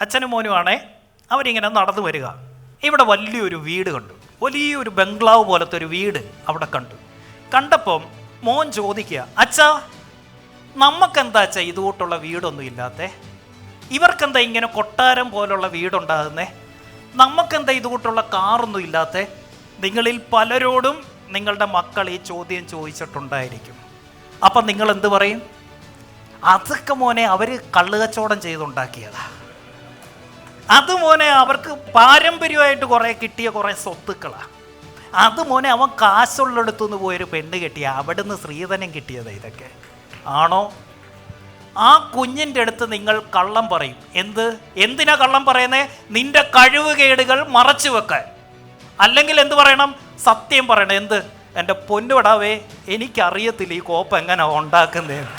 അച്ഛനും മോനുമാണേ അവരിങ്ങനെ നടന്നു വരിക. ഇവിടെ വലിയൊരു വീട് കണ്ടു. വലിയൊരു ബംഗ്ലാവ് പോലത്തെ ഒരു വീട് അവിടെ കണ്ടു. കണ്ടപ്പം മോൻ ചോദിക്കുക അച്ഛാ നമുക്കെന്താ അച്ഛാ ഇതുകൂട്ടുള്ള വീടൊന്നും ഇല്ലാത്തേ? ഇവർക്കെന്താ ഇങ്ങനെ കൊട്ടാരം പോലുള്ള വീടുണ്ടാകുന്നേ? നമുക്കെന്താ ഇതുകൂട്ടുള്ള കാറൊന്നും ഇല്ലാത്തേ? നിങ്ങളിൽ പലരോടും നിങ്ങളുടെ മക്കൾ ഈ ചോദ്യം ചോദിച്ചിട്ടുണ്ടായിരിക്കും. അപ്പം നിങ്ങൾ എന്ത് പറയും? അതൊക്കെ മോനെ അവർ കള്ളുകച്ചവടം ചെയ്തുണ്ടാക്കിയതാ. അത് മോനെ അവർക്ക് പാരമ്പര്യമായിട്ട് കുറേ കിട്ടിയ കുറേ സ്വത്തുക്കളാണ് അത് മോനെ അവൻ കാശുള്ളിടത്തുനിന്ന് പോയൊരു പെണ്ണ് കെട്ടിയ അവിടുന്ന് സ്ത്രീധനം കിട്ടിയത് ഇതൊക്കെ. ആണോ? ആ കുഞ്ഞിന്റെ അടുത്ത് നിങ്ങൾ കള്ളം പറയും. എന്ത്? എന്തിനാ കള്ളം പറയുന്നത് നിന്റെ കഴിവുകേടുകൾ മറച്ചു വെക്കാൻ. അല്ലെങ്കിൽ എന്ത് പറയണം? സത്യം പറയണം. എന്ത്? എന്റെ പൊന്നുവിടാവേ എനിക്കറിയത്തില്ല ഈ കോപ്പ് എങ്ങനെ ഉണ്ടാക്കുന്നതെന്ന്.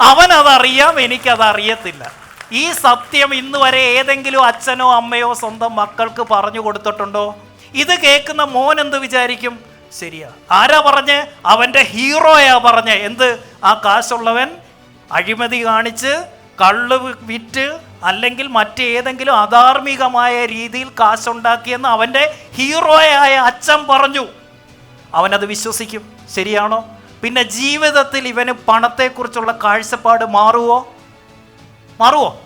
അവനതറിയാം എനിക്കത് അറിയത്തില്ല ഈ സത്യം ഇന്ന് വരെ ഏതെങ്കിലും അച്ഛനോ അമ്മയോ സ്വന്തം മക്കൾക്ക് പറഞ്ഞു കൊടുത്തിട്ടുണ്ടോ? ഇത് കേൾക്കുന്ന മോൻ എന്ത് വിചാരിക്കും? ശരിയാ. ആരാ പറഞ്ഞ്? അവന്റെ ഹീറോയാ പറഞ്ഞ്. എന്ത്? ആ കാശുള്ളവൻ അഴിമതി കാണിച്ച് കള്ള് വിറ്റ് അല്ലെങ്കിൽ മറ്റേതെങ്കിലും അധാർമികമായ രീതിയിൽ കാശുണ്ടാക്കിയെന്ന് അവന്റെ ഹീറോയായ അച്ഛൻ പറഞ്ഞു. അവനത് വിശ്വസിക്കും. ശരിയാണോ? പിന്നെ ജീവിതത്തിൽ ഇവന് പണത്തെക്കുറിച്ചുള്ള കാഴ്ചപ്പാട് മാറുവോ? മാറുവോ?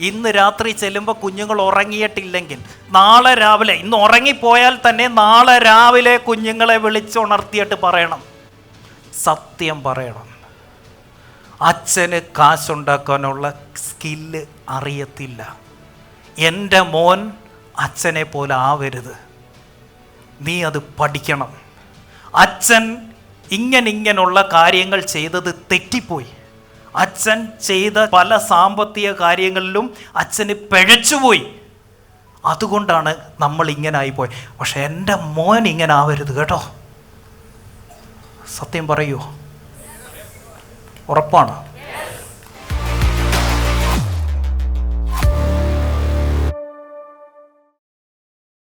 ഇന്ന് രാത്രി ചെല്ലുമ്പോൾ കുഞ്ഞുങ്ങൾ ഉറങ്ങിയിട്ടില്ലെങ്കിൽ നാളെ രാവിലെ ഇന്ന് ഉറങ്ങിപ്പോയാൽ തന്നെ നാളെ രാവിലെ കുഞ്ഞുങ്ങളെ വിളിച്ചുണർത്തിയിട്ട് പറയണം. സത്യം പറയണം. അച്ഛന് കാശുണ്ടാക്കാനുള്ള സ്കില്ല് അറിയത്തില്ല. എന്റെ മോൻ അച്ഛനെ പോലെ ആവരുത്. നീ അത് പഠിക്കണം. അച്ഛൻ ഇങ്ങനെ കാര്യങ്ങൾ ചെയ്തത് തെറ്റിപ്പോയി. അച്ഛൻ ചെയ്ത പല സാമ്പത്തിക കാര്യങ്ങളിലും അച്ഛന് പിഴച്ചുപോയി. അതുകൊണ്ടാണ് നമ്മൾ ഇങ്ങനെ ആയിപ്പോയി പക്ഷെ എന്റെ മോൻ ഇങ്ങനെ ആവരുത് കേട്ടോ. സത്യം പറയൂ. ഉറപ്പാണ്.